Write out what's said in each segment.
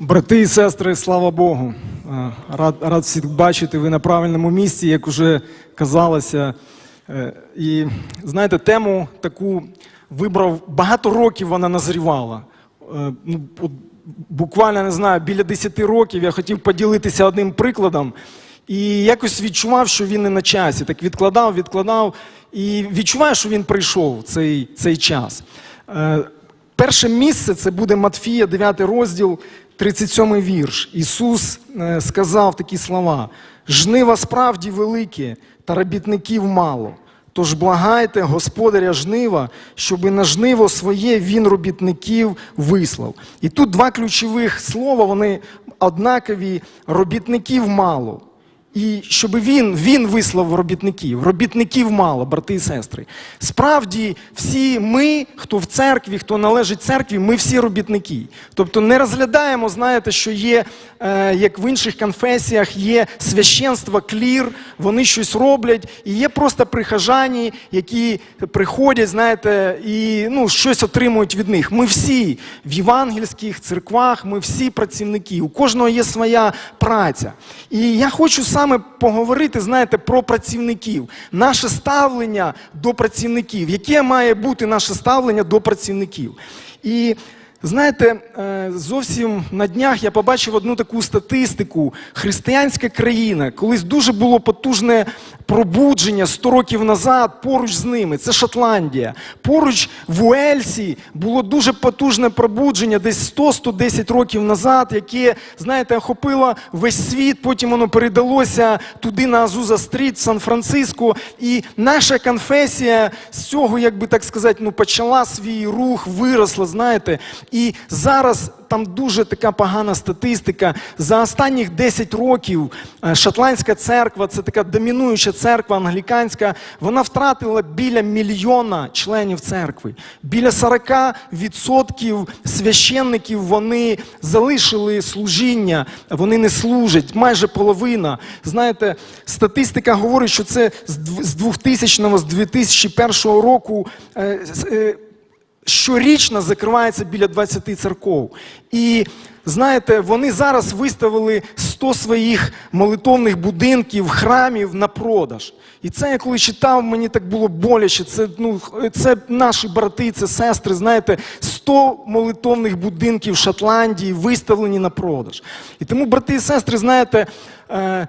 Брати і сестри, слава Богу. Е, Рад, рад всіх бачити, ви на правильному місці, як уже казалося. Е, І знаєте, тему таку вибрав багато років вона назрівала. Е, Ну, буквально не знаю, біля 10 років я хотів поділитися одним прикладом. І якось відчував, що він не на часі. Так відкладав, відкладав. І відчуваю, що він прийшов цей, цей час. Перше місце це буде Матфія, 9 розділ, 37 вірш. Ісус е, сказав такі слова: жнива справді великі, та робітників мало. Тож благайте господаря жнива, щоби на жниво своє він робітників вислав. І тут два ключових слова, вони однакові, робітників мало. І щоб він, він вислав робітників. Робітників мало, брати і сестри. Справді, всі ми, хто в церкві, хто належить церкві, ми всі робітники. Тобто не розглядаємо, знаєте, що є, е, як в інших конфесіях, є священство, клір, вони щось роблять, і є просто прихожані, які приходять, знаєте, і ну, щось отримують від них. Ми всі в євангельських церквах, ми всі працівники. У кожного є своя праця. І я хочу саме поговорити, знаєте, про працівників. Наше ставлення до працівників. Яке має бути наше ставлення до працівників? І знаєте, е, зовсім на днях я побачив одну таку статистику. Християнська країна, колись дуже було потужне пробудження 100 років назад поруч з ними. Це Шотландія. Поруч в Уельсі було дуже потужне пробудження десь 100-110 років назад, яке, знаєте, охопило весь світ. Потім воно передалося туди на Азуза Стріт, в Сан-Франциско. І наша конфесія з цього, як би так сказати, ну почала свій рух, виросла, знаєте. І зараз там дуже така погана статистика. За останніх 10 років е, шотландська церква, це така домінуюча церква англіканська, вона втратила біля мільйона членів церкви. Біля 40% священників вони залишили служіння, вони не служать, майже половина. Знаєте, статистика говорить, що це з дв- з 2000 з 2001 року. Щорічно закривається біля 20 церков. І знаєте, вони зараз виставили 100 своїх молитовних будинків, храмів на продаж. І це я коли читав, мені так було боляче. Це, ну, це наші брати, це сестри. Знаєте, 100 молитовних будинків Шотландії виставлені на продаж. І тому, брати і сестри, знаєте. Е,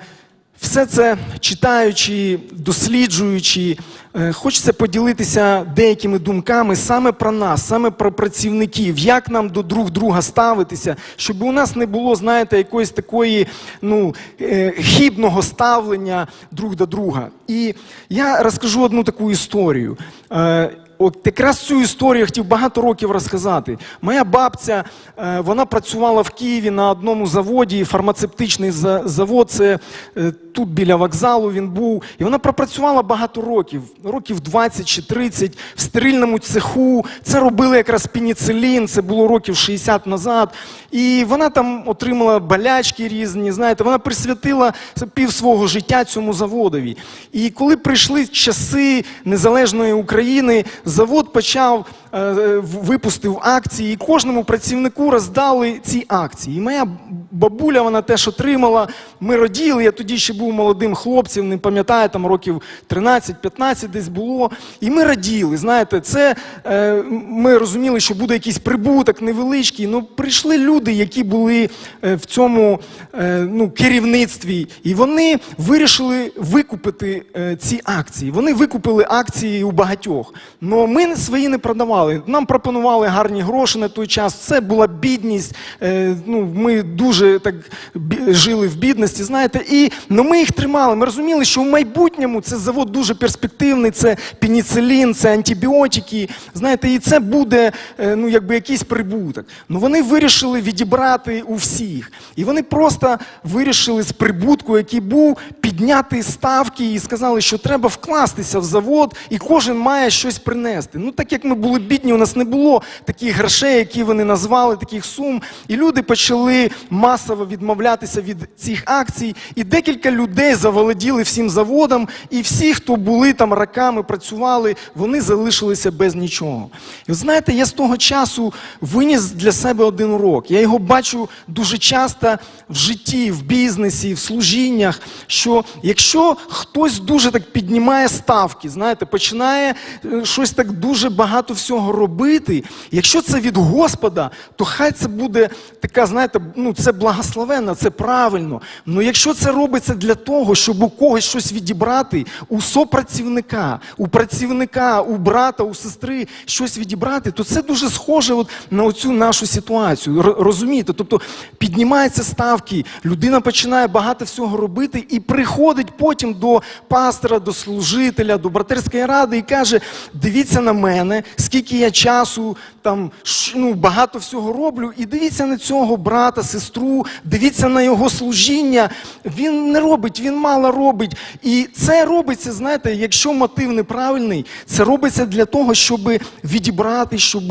все це читаючи, досліджуючи, е, хочеться поділитися деякими думками саме про нас, саме про працівників, як нам до друг друга ставитися, щоб у нас не було, знаєте, якоїсь такої ну, е, хібного ставлення друг до друга. І я розкажу одну таку історію. Е, От якраз цю історію я хотів багато років розказати. Моя бабця, вона працювала в Києві на одному заводі, фармацевтичний завод, це тут біля вокзалу він був. І вона пропрацювала багато років, років 20 чи 30 в стерильному цеху. Це робили якраз пеніцилін, це було років 60 назад. І вона там отримала болячки різні. Знаєте, вона присвятила пів свого життя цьому заводові. І коли прийшли часи незалежної України, завод почав випустив акції, і кожному працівнику роздали ці акції. І моя бабуля вона теж отримала. Ми роділи. Я тоді ще був молодим хлопцем, не пам'ятаю, там років 13-15 десь було. І ми раділи. Знаєте, це е, ми розуміли, що буде якийсь прибуток невеличкий. Ну прийшли люди, які були е, в цьому е, ну, керівництві, і вони вирішили викупити е, ці акції. Вони викупили акції у багатьох. Но ми свої не продавали. Нам пропонували гарні гроші на той час. Це була бідність. Е, ну, ми дуже так жили в бідності, знаєте, і ну, ми їх тримали. Ми розуміли, що в майбутньому це завод дуже перспективний, це пеніцилін, це антибіотики. Знаєте, і це буде е, ну, якби якийсь прибуток. Ну вони вирішили відібрати у всіх. І вони просто вирішили з прибутку, який був, підняти ставки і сказали, що треба вкластися в завод, і кожен має щось принести. Ну, так як ми були бідні, у нас не було таких грошей, які вони назвали, таких сум. І люди почали масово відмовлятися від цих акцій, і декілька людей заволоділи всім заводом, і всі, хто були там роками, працювали, вони залишилися без нічого. І ви знаєте, я з того часу виніс для себе один урок. Я його бачу дуже часто в житті, в бізнесі, в служіннях. Що якщо хтось дуже так піднімає ставки, знаєте, починає е, щось так дуже багато всього робити, якщо це від Господа, то хай це буде така, знаєте, ну це благословенно, це правильно. Ну якщо це робиться для того, щоб у когось щось відібрати, у сопрацівника, у працівника, у брата, у сестри щось відібрати, то це дуже схоже от на оцю нашу ситуацію. Розумієте? Тобто піднімаються ставки, людина починає багато всього робити і приходить потім до пастора, до служителя, до братерської ради і каже: дивіться на мене, скільки я часу там ну, багато всього роблю, і дивіться на цього брата, сестру, дивіться на його служіння. Він не робить, він мало робить. І це робиться, знаєте, якщо мотив неправильний, це робиться для того, щоб відібрати, щоб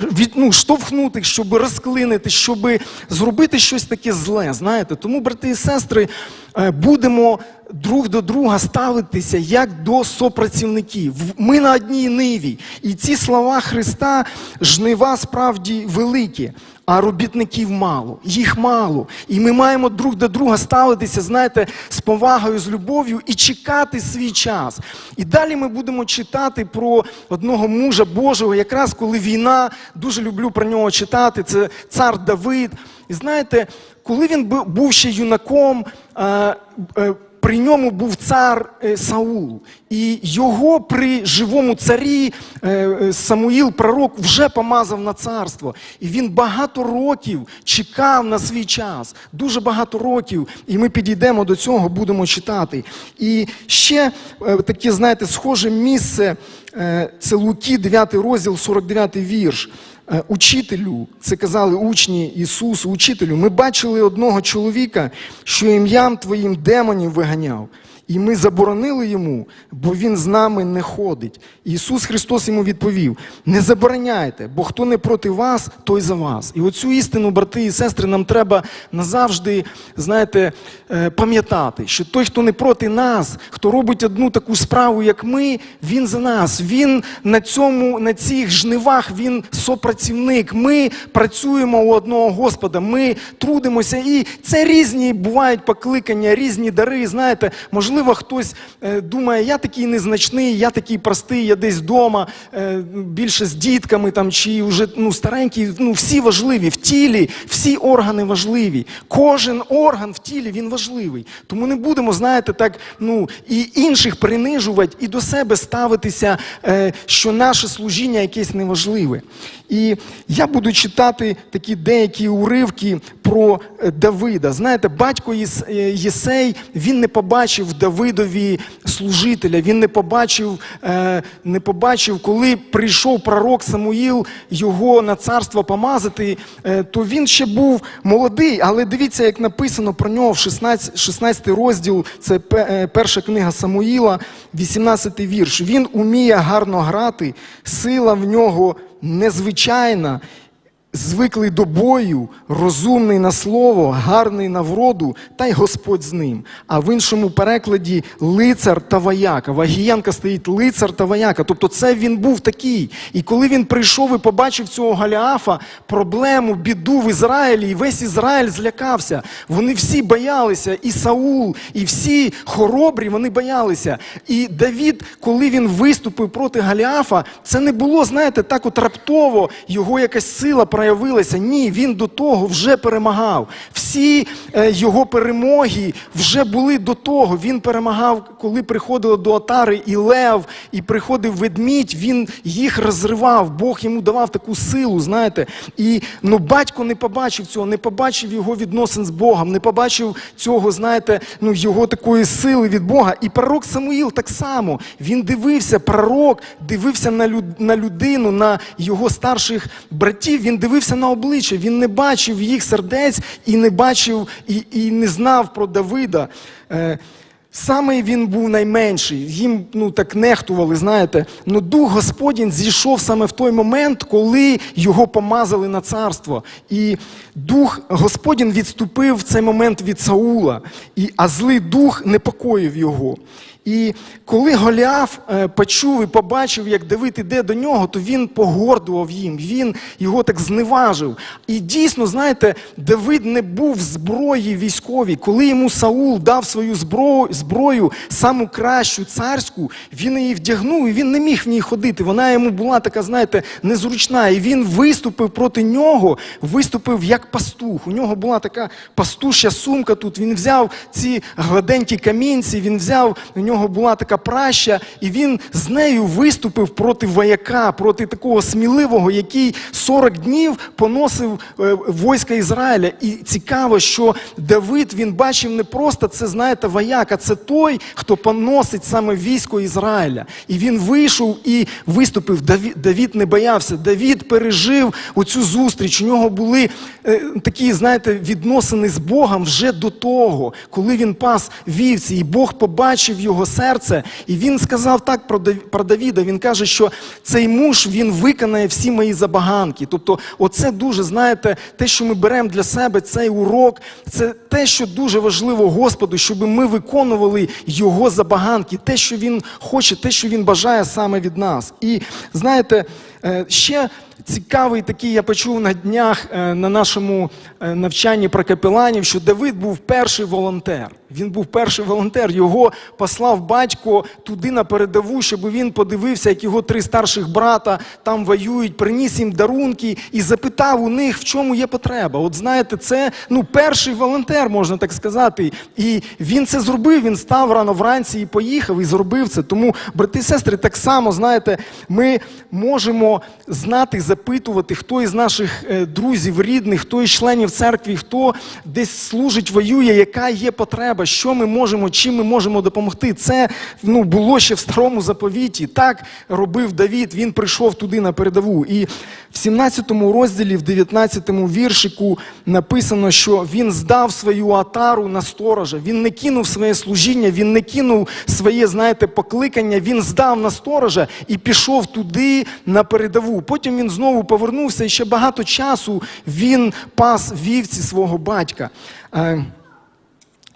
від, ну, штовхнути, щоб розклинити, щоб зробити щось таке зле. Знаєте, тому, брати і сестри, будемо друг до друга ставитися як до сопрацівників. Ми на одній ниві. І ці слова Христа жнива справді великі. А робітників мало, їх мало. І ми маємо друг до друга ставитися, знаєте, з повагою, з любов'ю і чекати свій час. І далі ми будемо читати про одного мужа Божого, якраз коли війна, дуже люблю про нього читати. Це цар Давид. І знаєте, коли він був ще юнаком, е, при ньому був цар е, Саул, і його при живому царі е, Самуїл, пророк, вже помазав на царство. І він багато років чекав на свій час, дуже багато років. І ми підійдемо до цього, будемо читати. І ще таке, знаєте, схоже місце це Луки, 9 розділ, 49 вірш. Е, Учителю, це казали учні Ісусу, учителю, ми бачили одного чоловіка, що ім'ям твоїм демонів виганяв. І ми заборонили йому, бо він з нами не ходить. Ісус Христос йому відповів: не забороняйте, бо хто не проти вас, той за вас. І оцю істину, брати і сестри, нам треба назавжди, знаєте, е, пам'ятати, що той, хто не проти нас, хто робить одну таку справу, як ми, він за нас. Він на цьому, на цих жнивах, він сопрацівник. Ми працюємо у одного Господа, ми трудимося. І це різні бувають покликання, різні дари. Знаєте, можливо, хтось е, думає, я такий незначний, я такий простий, я десь вдома, е, більше з дітками там, чи вже ну, старенький. Ну, всі важливі в тілі, всі органи важливі. Кожен орган в тілі він важливий. Тому не будемо, знаєте, так ну і інших принижувати, і до себе ставитися, е, що наше служіння якесь неважливе. І я буду читати такі деякі уривки про е, Давида. Знаєте, батько е, Єсей він не побачив Давидові служителя. Він не побачив, е, не побачив, коли прийшов пророк Самуїл його на царство помазати, то він ще був молодий. Але дивіться, як написано про нього в 16, 16 розділ. Це пе- перша книга Самуїла, 18 вірш. Він уміє гарно грати, сила в нього незвичайна, звиклий до бою, розумний на слово, гарний на вроду, та й Господь з ним. А в іншому перекладі лицар та вояка. Вагієнка стоїть лицар та вояка. Тобто це він був такий. І коли він прийшов і побачив цього Галіафа, проблему, біду в Ізраїлі, і весь Ізраїль злякався. Вони всі боялися, і Саул, і всі хоробрі, вони боялися. І Давід, коли він виступив проти Галіафа, це не було, знаєте, так от раптово його якась сила проявилася. Ні, він до того вже перемагав. Всі е, його перемоги вже були до того. Він перемагав, коли приходило до отари і лев, і приходив ведмідь, він їх розривав. Бог йому давав таку силу, знаєте. І ну, батько не побачив цього, не побачив його відносин з Богом, не побачив цього, знаєте, ну, його такої сили від Бога. І пророк Самуїл так само. Він дивився, пророк дивився на людину, на його старших братів. Він дивився на обличчя, він не бачив їх сердець і не бачив, і, і не знав про Давида. Е, Саме він був найменший, їм ну так нехтували, знаєте. Но дух Господень зійшов саме в той момент, коли його помазали на царство. І дух Господень відступив в цей момент від Саула, і, а злий дух непокоїв його. І коли Голіаф е, почув і побачив, як Давид іде до нього, то він погордував їм, він його так зневажив. І дійсно, знаєте, Давид не був в зброї військовій. Коли йому Саул дав свою зброю, зброю саму кращу царську, він її вдягнув, і він не міг в ній ходити. Вона йому була така, знаєте, незручна. І він виступив проти нього, виступив як пастух. У нього була така пастушя сумка тут. Він взяв ці гладенькі камінці, він взяв, у нього була така праща, і він з нею виступив проти вояка, проти такого сміливого, який 40 днів поносив е, войска Ізраїля. І цікаво, що Давид він бачив не просто це, знаєте, вояк, а це той, хто поносить саме військо Ізраїля. І він вийшов і виступив. Давід, Давід не боявся. Давід пережив оцю зустріч. У нього були е, такі, знаєте, відносини з Богом вже до того, коли він пас вівці, і Бог побачив його серце. І він сказав так про Давіда. Він каже, що цей муж він виконає всі мої забаганки. Тобто, оце дуже, знаєте, те, що ми беремо для себе, цей урок, це те, що дуже важливо Господу, щоб ми виконували його забаганки, те, що він хоче, те, що він бажає саме від нас. І знаєте, е, ще цікавий такий, я почув на днях е, на нашому е, навчанні про капеланів, що Давид був перший волонтер. Він був перший волонтер. Його послав батько туди на передову, щоб він подивився, як його три старших брата там воюють, приніс їм дарунки і запитав у них, в чому є потреба. От знаєте, це ну перший волонтер, можна так сказати. І він це зробив. Він став рано вранці і поїхав, і зробив це. Тому, брати і сестри, так само знаєте, ми можемо знати, запитувати, хто із наших е, друзів, рідних, хто із членів церкви, хто десь служить, воює, яка є потреба, що ми можемо, чим ми можемо допомогти. Це ну, було ще в старому заповіті. Так робив Давід. Він прийшов туди на передову. І в 17 розділі, в 19 віршику написано, що він здав свою атару на сторожа. Він не кинув своє служіння, він не кинув своє, знаєте, покликання. Він здав на сторожа і пішов туди на передову. Потім він знову повернувся і ще багато часу він пас вівці свого батька. Е,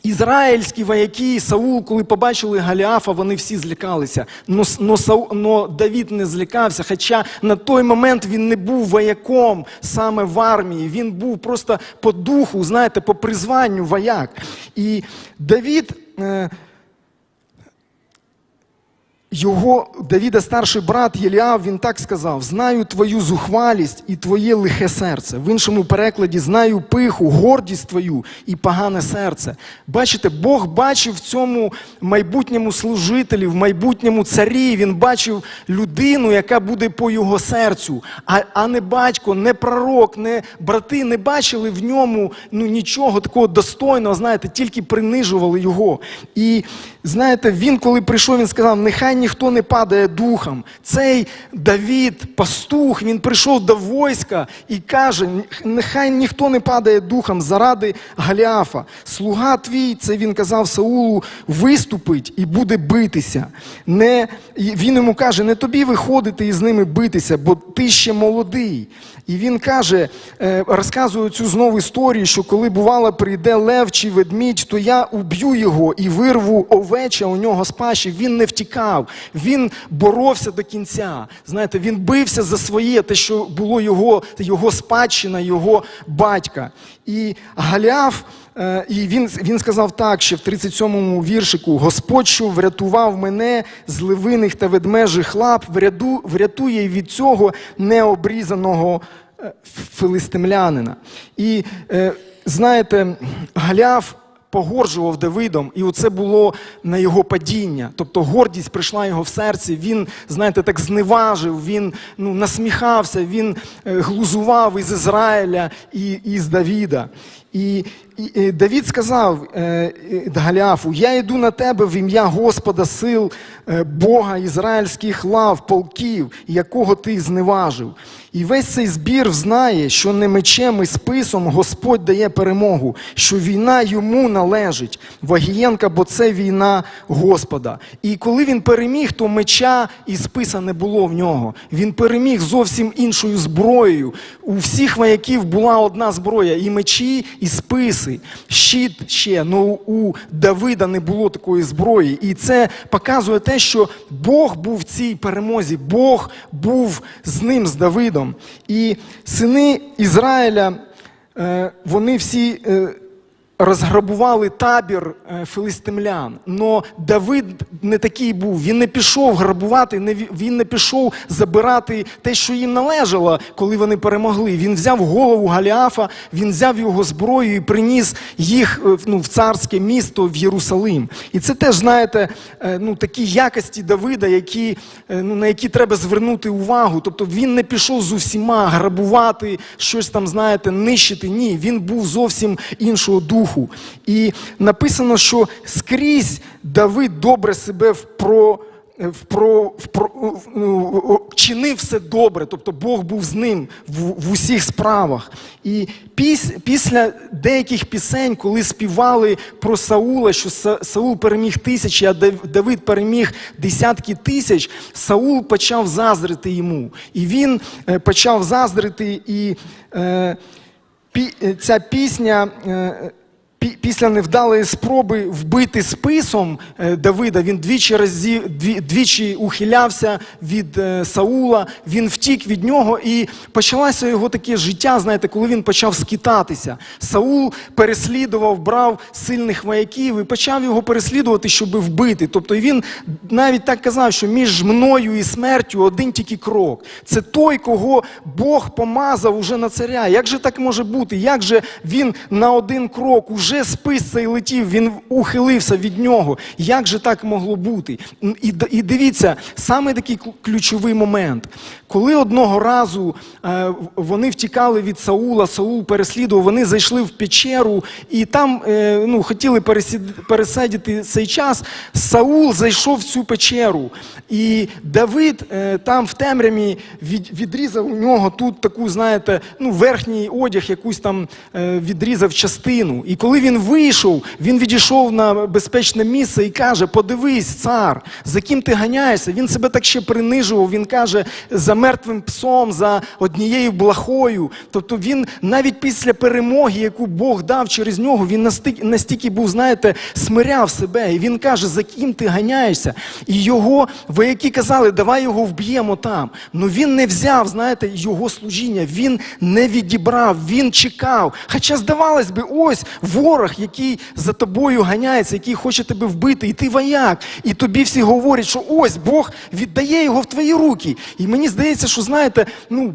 Ізраїльські вояки, Саул, коли побачили Галіафа, вони всі злякалися. Но, но, но Давід не злякався, хоча на той момент він не був вояком саме в армії. Він був просто по духу, знаєте, по призванню вояк. І Давід. Е, його Давіда старший брат Єліав, він так сказав: знаю твою зухвалість і твоє лихе серце. В іншому перекладі знаю пиху, гордість твою і погане серце. Бачите, Бог бачив в цьому майбутньому служителі, в майбутньому царі. Він бачив людину, яка буде по його серцю. А, а не батько, не пророк, не брати не бачили в ньому ну, нічого такого достойного, знаєте, тільки принижували його. І знаєте, він, коли прийшов, він сказав: нехай ніхто не падає духом. Цей Давід, пастух, він прийшов до війська і каже: нехай ніхто не падає духом заради Галіафа. Слуга твій, це він казав Саулу, виступить і буде битися. Не, він йому каже, не тобі виходити і з ними битися, бо ти ще молодий. І він каже, е, розказує цю знову історію, що коли бувало прийде лев чи ведмідь, то я уб'ю його і вирву овеча у нього з пащі. Він не втікав, він боровся до кінця. Знаєте, він бився за своє, те, що було його, його спадщина, його батька. І Галяв. Е, І він, він сказав так, ще в 37-му віршику: Господь, що врятував мене з ливиних та ведмежих лап, врятує від цього необрізаного е, филистимлянина. І е, знаєте, Галяв погоржував Давидом, і оце було на його падіння. Тобто гордість прийшла його в серці. Він, знаєте, так зневажив, він ну, насміхався, він е, глузував із Ізраїля і, із Давіда. І, і, і Давід сказав е, е, Галіафу: Я йду на тебе в ім'я Господа сил, е, Бога ізраїльських лав, полків, якого ти зневажив. І весь цей збір знає, що не мечем і списом Господь дає перемогу, що війна йому належить. Вагієнка, бо це війна Господа. І коли він переміг, то меча і списа не було в нього. Він переміг зовсім іншою зброєю. У всіх вояків була одна зброя: і мечі, і списи. Щит ще. Ну у Давида не було такої зброї. І це показує те, що Бог був в цій перемозі, Бог був з ним, з Давидом. І сини Ізраїля, е, вони всі. Розграбували табір е, филистимлян. Но Давид не такий був. Він не пішов грабувати, він не пішов забирати те, що їм належало, коли вони перемогли. Він взяв голову Галіафа, він взяв його зброю і приніс їх е, ну, в царське місто в Єрусалим. І це теж, знаєте, е, ну, такі якості Давида, які, ну, на які треба звернути увагу. Тобто він не пішов з усіма грабувати, щось там, знаєте, нищити. Ні, він був зовсім іншого духу. І написано, що скрізь Давид добре себе впро. Впро, впро, ну, чинив все добре, тобто Бог був з ним в, в усіх справах. І піс, після деяких пісень, коли співали про Саула, що Са- Саул переміг тисячі, а Давид переміг десятки тисяч, Саул почав заздрити йому. І він е, почав заздрити, і е, е, ця пісня. Пі- Після невдалої спроби вбити списом е, Давида, він двічі разі, дві, двічі ухилявся від е, Саула, він втік від нього, і почалося його таке життя, знаєте, коли він почав скитатися. Саул переслідував, брав сильних вояків і почав його переслідувати, щоб вбити. Тобто він навіть так казав, що між мною і смертю один тільки крок. Це той, кого Бог помазав уже на царя. Як же так може бути? Як же він на один крок уже спис цей летів, він ухилився від нього? Як же так могло бути? І, і дивіться, саме такий ключовий момент. Коли одного разу е, вони втікали від Саула, Саул переслідував, вони зайшли в печеру і там е, ну, хотіли пересидіти цей час. Саул зайшов в цю печеру. І Давид е, там в темряві від, відрізав у нього тут таку, знаєте, ну, верхній одяг, якусь там е, відрізав частину. І коли він вийшов, він відійшов на безпечне місце і каже: Подивись, цар, за ким ти ганяєшся? Він себе так ще принижував. Він каже, за мертвим псом, за однією блахою. Тобто він навіть після перемоги, яку Бог дав через нього, він настільки, настільки був, знаєте, смиряв себе. І він каже, за ким ти ганяєшся? І його вояки казали, давай його вб'ємо там. Ну він не взяв, знаєте, його служіння, він не відібрав, він чекав. Хоча, здавалось би, ось ворог, який за тобою ганяється, який хоче тебе вбити, і ти вояк. І тобі всі говорять, що ось Бог віддає його в твої руки. І мені здається, що знаєте, ну.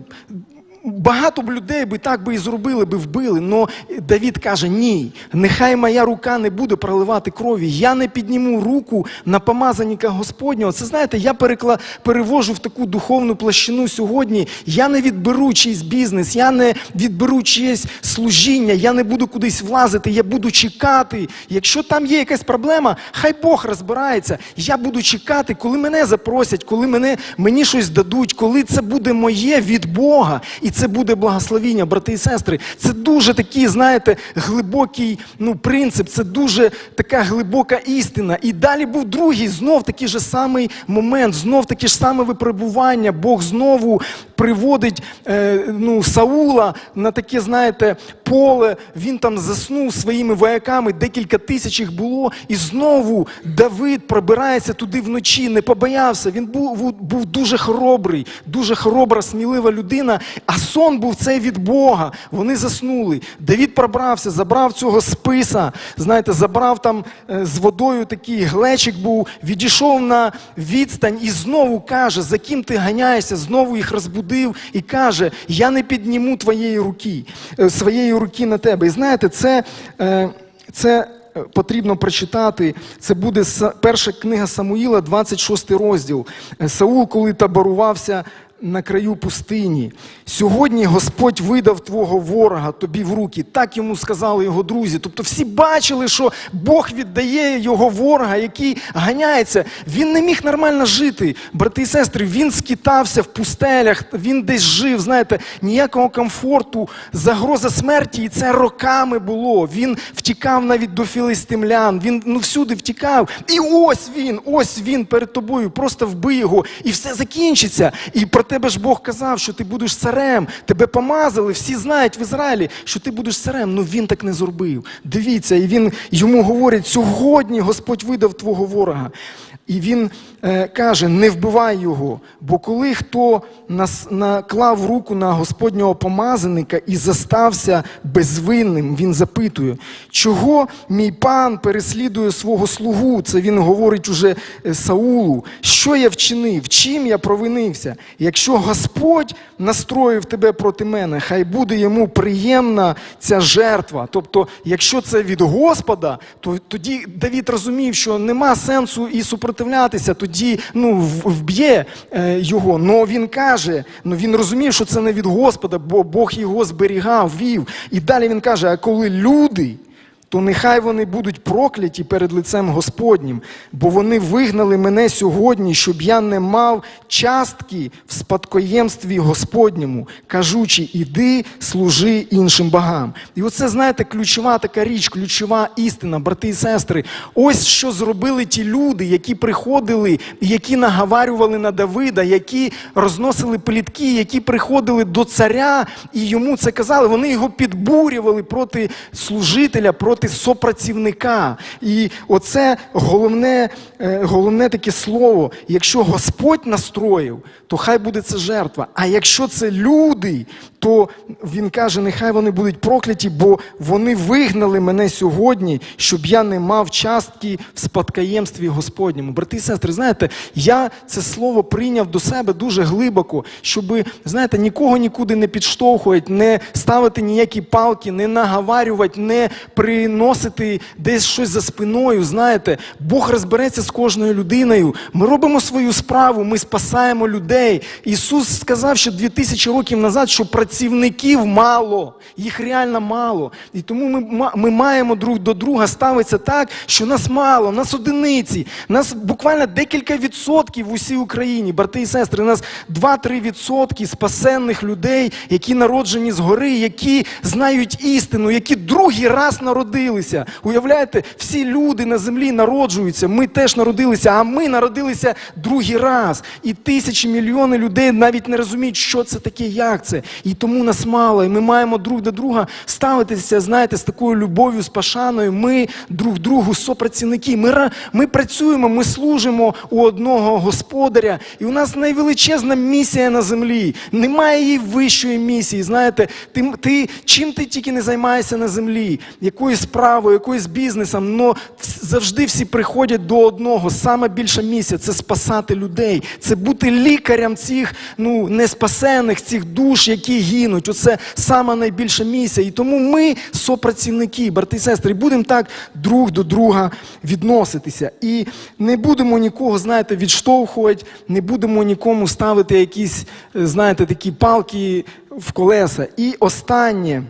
Багато б людей би так би і зробили, би вбили. Но Давід каже: ні, нехай моя рука не буде проливати крові. Я не підніму руку на помазанника Господнього. Це знаєте, я перекла... перевожу в таку духовну площину сьогодні. Я не відберу чийсь бізнес, я не відберу чиєсь служіння, я не буду кудись влазити, я буду чекати. Якщо там є якась проблема, хай Бог розбирається. Я буду чекати, коли мене запросять, коли мене, мені щось дадуть, коли це буде моє від Бога. І це буде благословіння, брати і сестри. Це дуже такий, знаєте, глибокий ну, принцип, це дуже така глибока істина. І далі був другий, знов такий же самий момент, знов таке ж саме випробування. Бог знову приводить е, ну, Саула на таке, знаєте, поле. Він там заснув своїми вояками, декілька тисяч їх було. І знову Давид пробирається туди вночі, не побоявся. Він був, був дуже хоробрий, дуже хоробра, смілива людина. А сон був цей від Бога. Вони заснули. Давід пробрався, забрав цього списа, знаєте, забрав там е, з водою такий глечик був, відійшов на відстань і знову каже, за ким ти ганяєшся, знову їх розбудив і каже: Я не підніму твоєї руки, е, своєї руки на тебе. І знаєте, це. е, це Потрібно прочитати. Це буде перша книга Самуїла, 26 розділ. Саул, коли таборувався на краю пустині. Сьогодні Господь видав твого ворога тобі в руки. Так йому сказали його друзі. Тобто всі бачили, що Бог віддає його ворога, який ганяється. Він не міг нормально жити, брати і сестри. Він скитався в пустелях, він десь жив. Знаєте, ніякого комфорту, загроза смерті, і це роками було. Він втікав навіть до філистимлян. Він ну всюди втікав. І ось він, ось він перед тобою. Просто вбий його, і все закінчиться. І про тебе ж Бог казав, що ти будеш царем. Тебе помазали. Всі знають в Ізраїлі, що ти будеш царем. Ну він так не зробив. Дивіться, і він йому говорить: сьогодні Господь видав твого ворога. І він е, каже: не вбивай його, бо коли хто нас, наклав руку на Господнього помазаника і застався безвинним, він запитує, чого мій пан переслідує свого слугу? Це він говорить уже е, Саулу. Що я вчинив? Чим я провинився? Якщо Господь настроїв тебе проти мене, хай буде йому приємна ця жертва. Тобто, якщо це від Господа, то тоді Давід розумів, що нема сенсу і супротивлятися, тоді ну, вб'є е, його. Но він каже, ну він розумів, що це не від Господа, бо Бог його зберігав, вів. І далі він каже: а коли люди. То нехай вони будуть прокляті перед лицем Господнім, бо вони вигнали мене сьогодні, щоб я не мав частки в спадкоємстві Господньому, кажучи, іди, служи іншим богам. І оце, знаєте, ключова така річ, ключова істина, брати і сестри. Ось що зробили ті люди, які приходили, які наговарювали на Давида, які розносили плітки, які приходили до царя і йому це казали. Вони його підбурювали проти служителя, проти сопрацівника. І оце головне, е, головне таке слово. Якщо Господь настроїв, то хай буде це жертва. А якщо це люди, то він каже, нехай вони будуть прокляті, бо вони вигнали мене сьогодні, щоб я не мав частки в спадкоємстві Господньому. Брати і сестри, знаєте, я це слово прийняв до себе дуже глибоко, щоб, знаєте, нікого нікуди не підштовхувати, не ставити ніякі палки, не наговарювати, не приносити десь щось за спиною. Знаєте, Бог розбереться з кожною людиною. Ми робимо свою справу, ми спасаємо людей. Ісус сказав ще 2000 років назад, що працівників мало, їх реально мало. І тому ми, ми маємо друг до друга ставитися так, що нас мало, нас одиниці, нас буквально декілька відсотків в усій Україні, брати і сестри, нас 2-3 відсотки спасенних людей, які народжені згори, які знають істину, які другий раз народилися. Уявляєте, всі люди на землі народжуються. Ми теж народилися, а ми народилися другий раз. І тисячі мільйони людей навіть не розуміють, що це таке, як це. І тому нас мало. І ми маємо друг до друга ставитися, знаєте, з такою любов'ю, з пашаною. Ми друг другу сопрацівники. Ми, ми працюємо, ми служимо у одного господаря. І у нас найвеличезна місія на землі. Немає її вищої місії. Знаєте, ти, ти чим ти тільки не займаєшся на землі, якоюсь справою, якоюсь бізнесом, вс- завжди всі приходять до одного. Саме більша місія це спасати людей, це бути лікарем цих ну неспасених, цих душ, які гинуть. Оце сама найбільша місія. І тому ми сопрацівники, брати і сестри, будемо так друг до друга відноситися. І не будемо нікого, знаєте, відштовхувати, не будемо нікому ставити якісь, е, знаєте, такі палки в колеса. І останнє.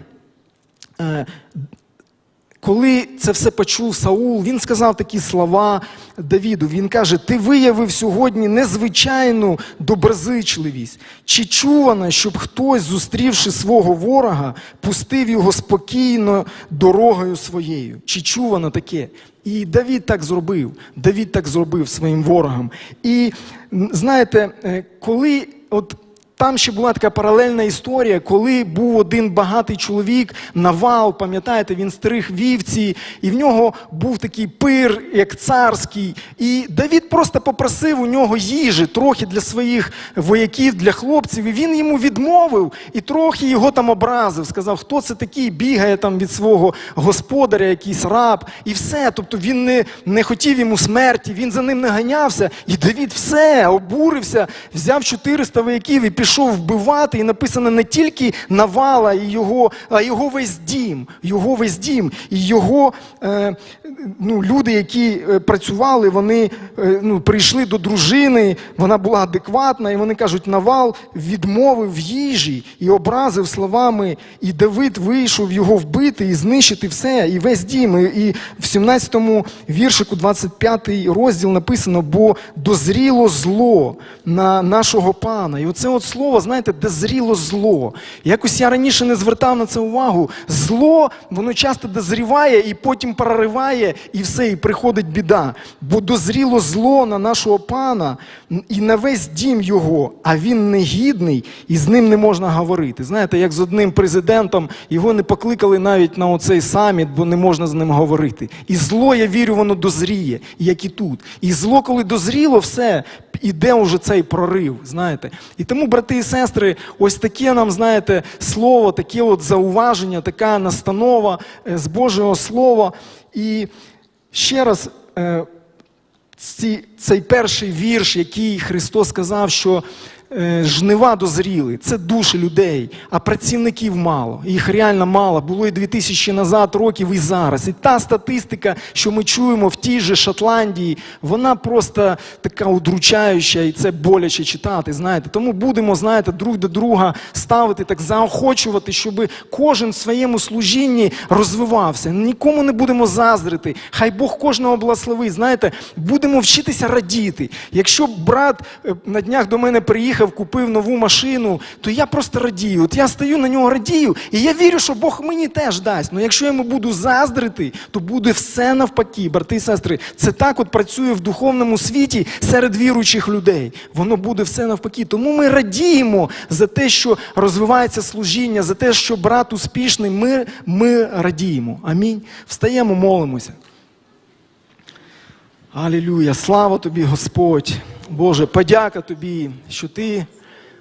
Коли це все почув Саул, він сказав такі слова Давіду. Він каже: Ти виявив сьогодні незвичайну доброзичливість. Чи чувано, щоб хтось, зустрівши свого ворога, пустив його спокійно дорогою своєю? Чи чувано таке? І Давід так зробив. Давід так зробив своїм ворогам. І знаєте, е, коли от там ще була така паралельна історія, коли був один багатий чоловік, Навал, пам'ятаєте, він стриг вівці, і в нього був такий пир, як царський. І Давід просто попросив у нього їжі трохи для своїх вояків, для хлопців. І він йому відмовив і трохи його там образив. Сказав, хто це такий, бігає там від свого господаря, якийсь раб, і все. Тобто він не, не хотів йому смерті, він за ним не ганявся. І Давід все обурився, взяв 400 вояків і пішов прийшов вбивати, і написано не тільки Навала і його, а його весь дім, його весь дім, і його е, ну, люди, які е, працювали, вони е, ну, прийшли до дружини, вона була адекватна, і вони кажуть, Навал відмовив їжі і образив словами, і Давид вийшов його вбити і знищити все, і весь дім. І, і в 17-му віршику, 25 розділ написано, бо дозріло зло на нашого пана. І оце от слово, знаєте, дозріло зло. Якось я раніше не звертав на це увагу. Зло, воно часто дозріває і потім прориває, і все, і приходить біда. Бо дозріло зло на нашого пана і на весь дім його, а він негідний, і з ним не можна говорити. Знаєте, як з одним президентом його не покликали навіть на оцей саміт, бо не можна з ним говорити. І зло, я вірю, воно дозріє, як і тут. І зло, коли дозріло, все, іде уже цей прорив, знаєте. І тому, брати і сестри, ось таке нам, знаєте, слово, таке от зауваження, така настанова е, з Божого Слова. І ще раз. е, цей перший вірш, який Христос сказав, що жнива дозріли, це душі людей, а працівників мало. Їх реально мало. Було і 2000 назад років, і зараз. І та статистика, що ми чуємо в тій же Шотландії, вона просто така удручаюча, і це боляче читати. Знаєте, тому будемо, знаєте, друг до друга ставити, так заохочувати, щоб кожен в своєму служінні розвивався. Нікому не будемо заздрити. Хай Бог кожного благословить. Знаєте, будемо вчитися радіти. Якщо брат е, на днях до мене приїхав, купив нову машину, то я просто радію. От я стою на нього радію, і я вірю, що Бог мені теж дасть. Ну якщо я йому буду заздрити, то буде все навпаки, брати і сестри. Це так от працює в духовному світі серед віруючих людей. Воно буде все навпаки. Тому ми радіємо за те, що розвивається служіння, за те, що брат успішний. Ми, ми радіємо. Амінь. Встаємо, молимося. Алілюя, слава тобі, Господь. Боже, подяка тобі, що ти,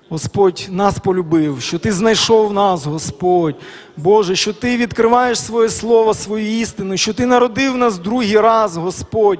Господь, нас полюбив, що ти знайшов нас, Господь. Боже, що ти відкриваєш своє слово, свою істину, що ти народив нас другий раз, Господь.